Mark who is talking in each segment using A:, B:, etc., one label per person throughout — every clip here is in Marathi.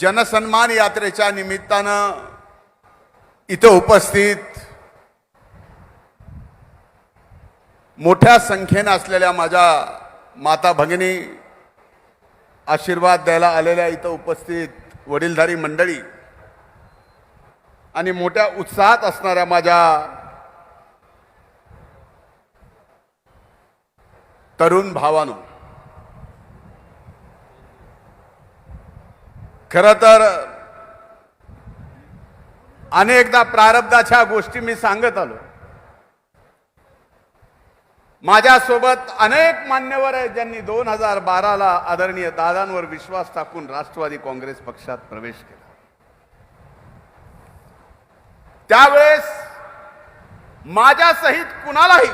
A: जनसन्मान यात्रेच्या निमित्तानं इथं उपस्थित मोठ्या संख्येनं असलेल्या माझ्या माता भगिनी आशीर्वाद द्यायला आलेल्या इथं उपस्थित वडीलधारी मंडळी आणि मोठ्या उत्साहात असणाऱ्या माझ्या तरुण भावानो खरं तर अनेकदा प्रारब्धाच्या गोष्टी मी सांगत आलो. माझ्यासोबत अनेक मान्यवर आहेत ज्यांनी दोन हजार बाराला आदरणीय दादांवर विश्वास टाकून राष्ट्रवादी काँग्रेस पक्षात प्रवेश केला. त्यावेळेस माझ्यासहित कुणालाही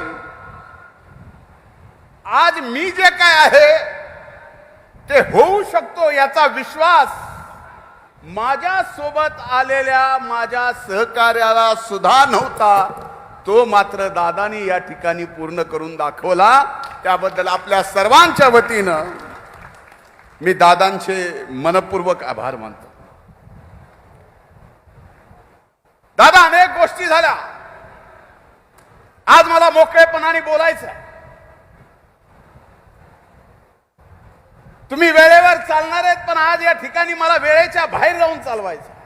A: आज मी जे काय आहे ते होऊ शकतो याचा विश्वास माझ्या सोबत आलेल्या माझ्या सहकार्याला सुद्धा नव्हता. तो मात्र दादानी या ठिकाणी पूर्ण करून दाखवला. त्याबद्दल आपल्या सर्वांच्या वतीनं मी दादांचे मनपूर्वक आभार मानतो. दादा अनेक गोष्टी झाल्या. आज मला मोकळेपणाने बोलायचं तुम्ही वेळेवर चालणार आहेत पण आज या ठिकाणी मला वेळेच्या बाहेर जाऊन चालवायचं.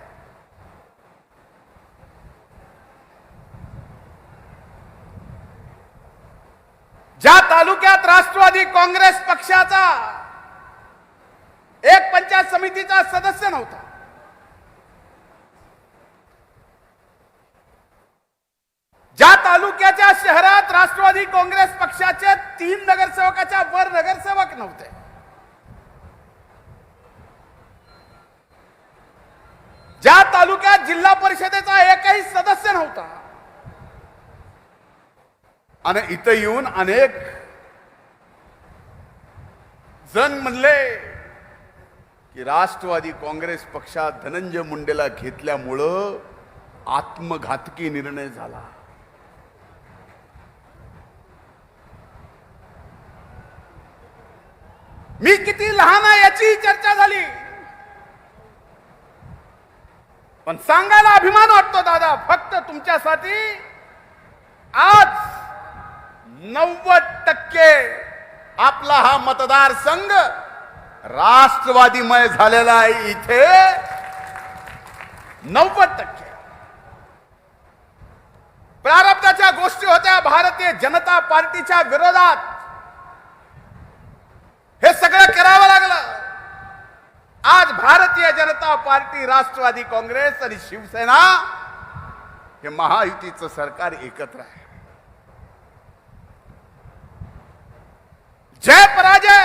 A: ज्या तालुक्यात राष्ट्रवादी काँग्रेस पक्षाचा एक पंचायत समितीचा सदस्य नव्हता ज्या तालुक्याच्या शहरात राष्ट्रवादी काँग्रेस पक्षाचे तीन नगरसेवकाच्या वर नगरसेवक नव्हते ज्या तालुक्यात जिल्हा परिषदेचा एकही सदस्य नव्हता आणि इथं येऊन अनेक जण म्हणले की राष्ट्रवादी काँग्रेस पक्षात धनंजय मुंडेला घेतल्यामुळं आत्मघातकी निर्णय झाला. मी किती लहान आहे याची चर्चा झाली. पण सांगायला अभिमान वाटतो दादा फक्त तुमच्यासाठी. आज नव्वद टक्के आपला हा मतदारसंघ राष्ट्रवादीमय झालेला आहे इथे. नव्वद टक्के. प्रारब्धाच्या गोष्टी होत्या भारतीय जनता पार्टीच्या विरोधात. हे सगळं करावं लागलं. आज भारतीय जनता पार्टी राष्ट्रवादी काँग्रेस आणि शिवसेना हे महायुतीचं सरकार एकत्र आहे. जय पराजय.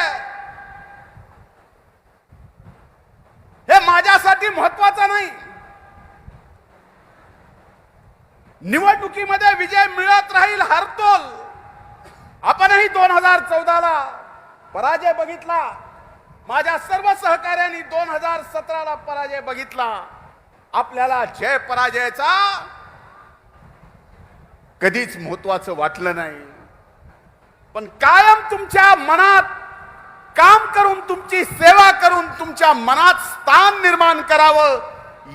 A: हे माझ्यासाठी महत्वाचं नाही. निवडणुकीमध्ये विजय मिळत राहील हरतोल. आपणही दोन हजार चौदाला पराजय बघितला. माझ्या सर्व सहकार्यांनी दोन हजार सतराला पराजय बघितला. आपल्याला जय पराजयाचा कधीच महत्वाचं वाटलं नाही. पण कायम तुमच्या मनात काम करून तुमची सेवा करून तुमच्या मनात स्थान निर्माण करावं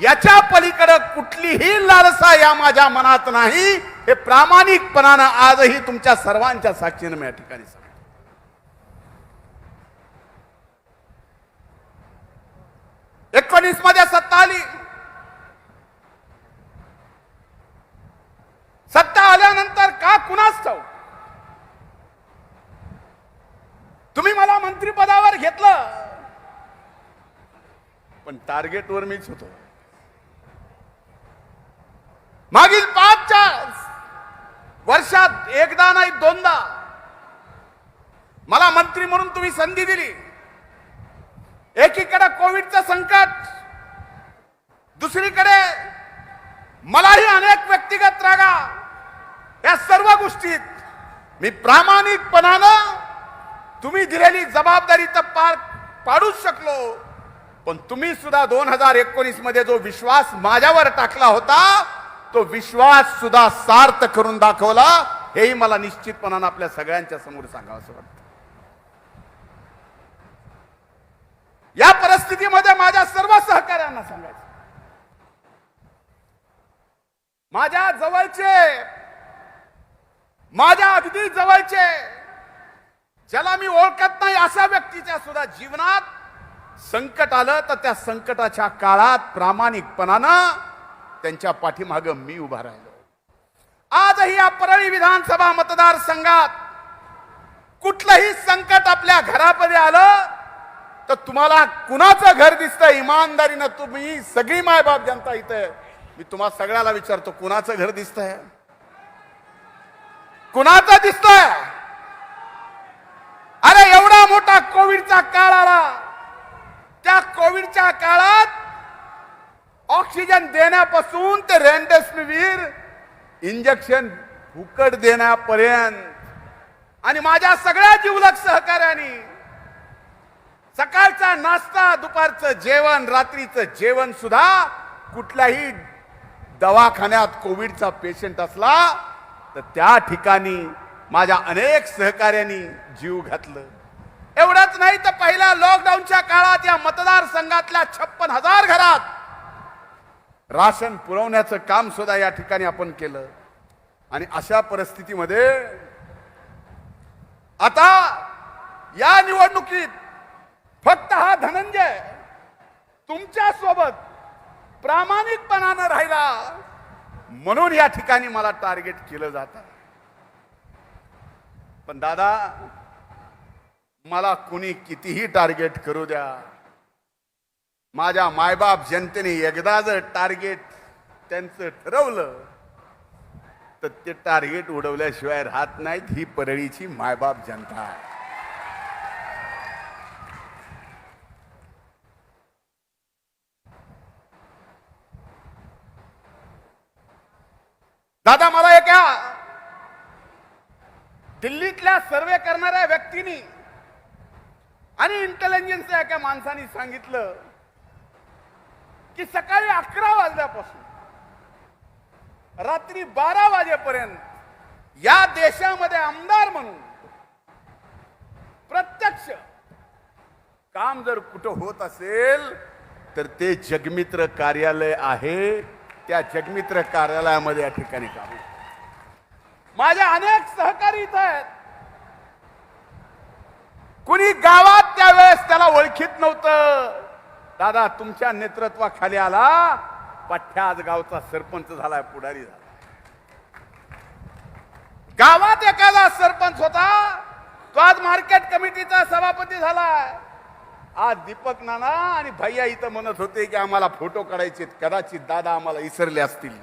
A: याच्या पलीकडे कुठलीही लालसा या माझ्या मनात नाही. हे प्रामाणिकपणानं आजही तुमच्या सर्वांच्या साक्षीनं मी या ठिकाणी सांगतो. एकोणीसमध्ये सत्ता आली. सत्ता आल्यानंतर का कुणाच ठाऊ तुम्ही मला मंत्रिपदावर घेतलं. पण टार्गेटवर मीच होतो. मागील पाच चार वर्षात एकदा नाही दोनदा. मला मंत्री म्हणून तुम्ही संधी दिली. एकीकडे कोविडचं संकट दुसरीकडे मलाही अनेक व्यक्तिगत रागा. या सर्व गोष्टीत मी प्रामाणिकपणानं तुम्ही दिलेली जबाबदारी तर पार पाडूच शकलो. पण तुम्ही सुद्धा दोन हजार एकोणीसमध्ये जो विश्वास माझ्यावर टाकला होता तो विश्वास सुद्धा सार्थ करून दाखवला. हेही मला निश्चितपणानं आपल्या सगळ्यांच्या समोर सांगावं असं वाटतं. या परिस्थितीमध्ये माझ्या सर्व सहकाऱ्यांना सांगायचं. माझ्या जवळचे माझ्या अगदी जवळचे ज्याला मी ओळखत नाही अशा व्यक्तीच्या सुद्धा जीवनात संकट आलं तर त्या संकटाच्या काळात प्रामाणिकपणानं त्यांच्या पाठीमाग मी उभा राहिलो. आजही या परळी विधानसभा मतदारसंघात कुठलंही संकट आपल्या घरामध्ये आलं तर तुम्हाला कुणाचं घर दिसतंय इमानदारीनं तुम्ही सगळी मायबाप जनता इथं मी तुम्हा सगळ्याला विचारतो कुणाचं घर दिसतंय? कुणाचं दिसतंय? अरे एवढा मोठा कोविडचा काळ आला त्या कोविडच्या काळात ऑक्सिजन देण्यापासून ते रेमडेसिवीर इंजेक्शन फुकट देण्यापर्यंत. आणि माझ्या सगळ्या जीवलक सहकार्याने सकाळचा नाश्ता दुपारचं जेवण रात्रीचं जेवण सुद्धा कुठल्याही दवाखान्यात कोविडचा पेशंट असला तर त्या ठिकाणी माझ्या अनेक सहकार्यांनी जीव घातलं. एवढंच नाही तर पहिल्या लॉकडाऊनच्या काळात या मतदारसंघातल्या छप्पन हजार घरात राशन पुरवण्याचं काम सुद्धा या ठिकाणी आपण केलं. आणि अशा परिस्थितीमध्ये आता या निवडणुकीत फक्त हा धनंजय तुमच्यासोबत प्रामाणिकपणानं राहिला म्हणून या ठिकाणी मला टार्गेट केलं जातं. पण दादा मला कुणी कितीही टार्गेट करू द्या. माझ्या मायबाप जनतेने एकदा जर टार्गेट त्यांचं ठरवलं तर ते टार्गेट उडवल्याशिवाय राहत नाहीत ही परळीची मायबाप जनता. आहे दादा मला दिल्लीतल्या सर्वे करणाऱ्या व्यक्तीनी आणि इंटेलिजन्सच्या एका माणसाने सांगितलं की सकाळी अकरा वाजल्यापासून रात्री बारा वाजेपर्यंत या देशामध्ये आमदार म्हणून प्रत्यक्ष काम जर कुठं होत असेल तर ते जगमित्र कार्यालय आहे त्या जगमित्र कार्यालयामध्ये या ठिकाणी काम होतं. माझ्या अनेक सहकारी इथं आहेत. कुणी गावात त्यावेळेस त्याला ओळखीत नव्हतं. दादा तुमच्या नेतृत्वाखाली आला. पठ्या आज गावचा सरपंच झालाय पुढारी झाला. गावात एखादा सरपंच होता तो आज मार्केट कमिटीचा सभापती झालाय. आज दीपक नाना आणि भैया इथं म्हणत होते की आम्हाला फोटो काढायचे कदाचित दादा आम्हाला इसरले असतील.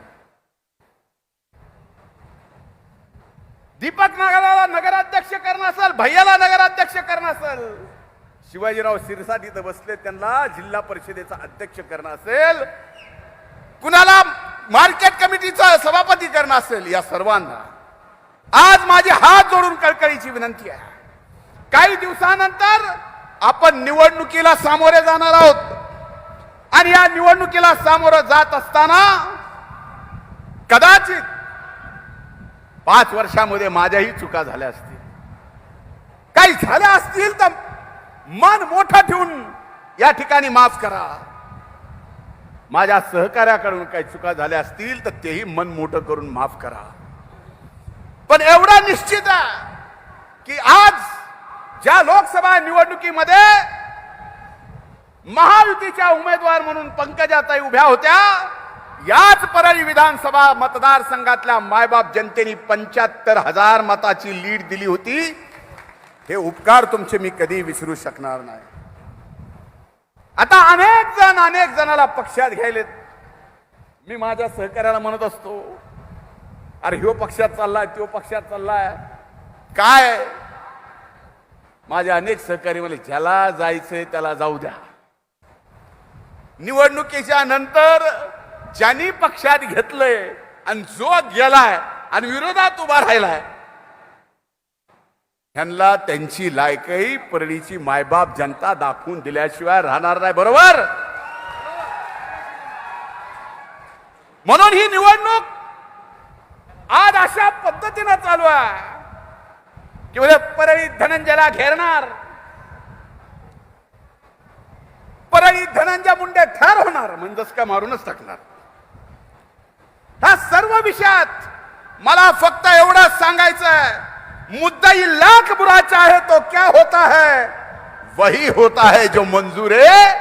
A: दीपक नागाला नगराध्यक्ष करणं असेल भैयाला नगराध्यक्ष करणं असेल शिवाजीराव सिरसाट इथं बसले त्यांना जिल्हा परिषदेचा अध्यक्ष करणं असेल कुणाला मार्केट कमिटीचा सभापती करणं असेल या सर्वांना. आज माझी हात जोडून कळकळीची विनंती आहे. काही दिवसानंतर आपण निवडणुकीला सामोरे जाणार आहोत. आणि या निवडणुकीला सामोरं जात असताना कदाचित पाच वर्षामध्ये माझ्याही चुका झाल्या असतील. काही झाल्या असतील तर मन मोठा ठेवून या ठिकाणी माफ करा. माझ्या सहकार्याकडून काही चुका झाल्या असतील तर तेही मन मोठं करून माफ करा. पण एवढा निश्चित आहे की आज ज्या लोकसभा निवडणुकीमध्ये महायुतीच्या उमेदवार म्हणून पंकजाताई उभ्या होत्या याच परळी विधानसभा मतदारसंघातल्या मायबाप जनतेने पंच्याहत्तर हजार मताची लीड दिली होती. हे उपकार तुमचे मी कधी विसरू शकणार नाही. आता अनेक जण अनेक जणाला पक्षात घ्यायलेत. मी माझ्या सहकार्याला म्हणत असतो अरे ह्यो पक्षात चाललाय तो पक्षात चाललाय. काय? माझे अनेक सहकारी मला ज्याला जायचंय त्याला जाऊ द्या. निवडणुकीच्या नंतर ज्यांनी पक्षात घेतलंय आणि जो गेलाय आणि विरोधात उभा राहिलाय ह्यांना त्यांची लायकही परळीची मायबाप जनता दाखवून दिल्याशिवाय राहणार नाही बरोबर? म्हणून ही निवडणूक आज अशा पद्धतीनं चालू आहे की उद्या परळी धनंजयला घेरणार. परळी धनंजय मुंडे ठार होणार म्हणजेच का मारूनच टाकणार. सर्व विषयात मला फक्त एवढंच सांगायचं आहे मुद्दा ही लाख बुराचा आहे तो क्या होता है? वही होता है जो मंजूर है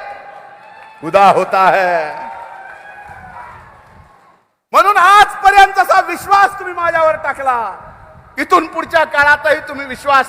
A: खुदा होता है. म्हणून आजपर्यंतचा विश्वास तुम्ही माझ्यावर टाकला. इथून पुढच्या काळातही तुम्ही विश्वास